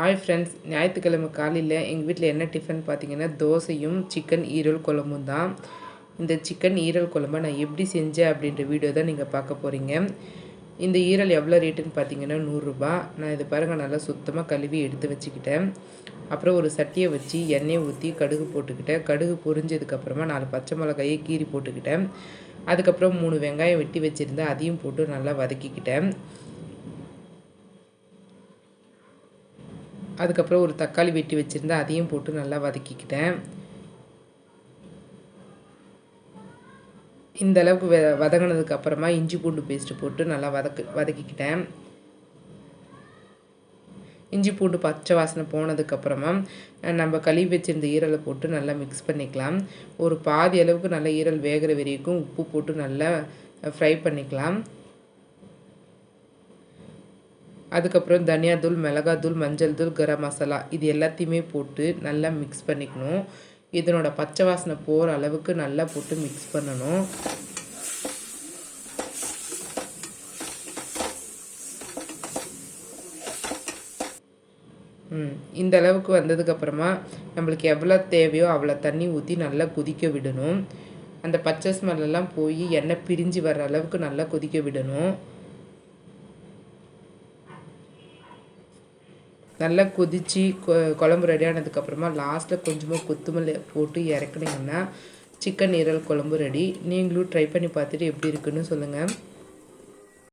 Hi friends ஞாயிற்றுக்கிழமை காலையில் எங்கள் வீட்டில் என்ன டிஃபன் பார்த்தீங்கன்னா தோசையும் சிக்கன் ஈரல் குழம்பும் தான். இந்த சிக்கன் ஈரல் குழம்பை நான் எப்படி செஞ்சேன் அப்படின்ற வீடியோ தான் நீங்கள் பார்க்க போகிறீங்க இந்த ஈரல் எவ்வளோ ரேட்டுன்னு பார்த்தீங்கன்னா நூறுரூபா. நான் இது பாருங்கள் நல்லா சுத்தமாக கழுவி எடுத்து வச்சுக்கிட்டேன். அப்புறம் ஒரு சட்டியை வச்சு எண்ணெயை ஊற்றி கடுகு போட்டுக்கிட்டேன். கடுகு பொரிஞ்சதுக்கப்புறமா நாலு பச்சை மிளகாயை கீறி போட்டுக்கிட்டேன். அதுக்கப்புறம் மூணு வெங்காயம் வெட்டி வச்சுருந்தேன். அதையும் போட்டு நல்லா வதக்கிக்கிட்டேன். அதுக்கப்புறம் ஒரு தக்காளி வெட்டி வச்சுருந்தேன் அதையும் போட்டு நல்லா வதக்கிக்கிட்டேன். இந்த அளவுக்கு வெ வதங்கினதுக்கு அப்புறமா இஞ்சி பூண்டு பேஸ்ட்டு போட்டு நல்லா வதக்கு வதக்கிக்கிட்டேன். இஞ்சி பூண்டு பச்சை வாசனை போனதுக்கப்புறமா நம்ம கழுவி வச்சிருந்த ஈரலை போட்டு நல்லா மிக்ஸ் பண்ணிக்கலாம். ஒரு பாதி அளவுக்கு நல்லா ஈரல் வேகிற வரைக்கும் உப்பு போட்டு நல்லா ஃப்ரை பண்ணிக்கலாம். அதுக்கப்புறம் தனியாத்தூள் மிளகாத்தூள் மஞ்சள் தூள் கரம் மசாலா இது எல்லாத்தையுமே போட்டு நல்லா மிக்ஸ் பண்ணிக்கணும். இதனோட பச்சை வாசனை போகிற அளவுக்கு நல்லா போட்டு மிக்ஸ் பண்ணணும். இந்த அளவுக்கு வந்ததுக்கப்புறமா நம்மளுக்கு எவ்வளோ தேவையோ அவ்வளோ தண்ணி ஊற்றி நல்லா கொதிக்க விடணும். அந்த பச்சை ஸ்மெல்லாம் போய் எண்ணெய் பிரிஞ்சு வர்ற அளவுக்கு நல்லா கொதிக்க விடணும். நல்லா கொதித்து கொ குழம்பு ரெடி ஆனதுக்கப்புறமா லாஸ்ட்டில் கொஞ்சமாக கொத்தமல்லி போட்டு இறக்குனீங்கன்னா சிக்கன் ஈரல் குழம்பு ரெடி நீங்களும் ட்ரை பண்ணி பார்த்துட்டு எப்படி இருக்குன்னு சொல்லுங்கள்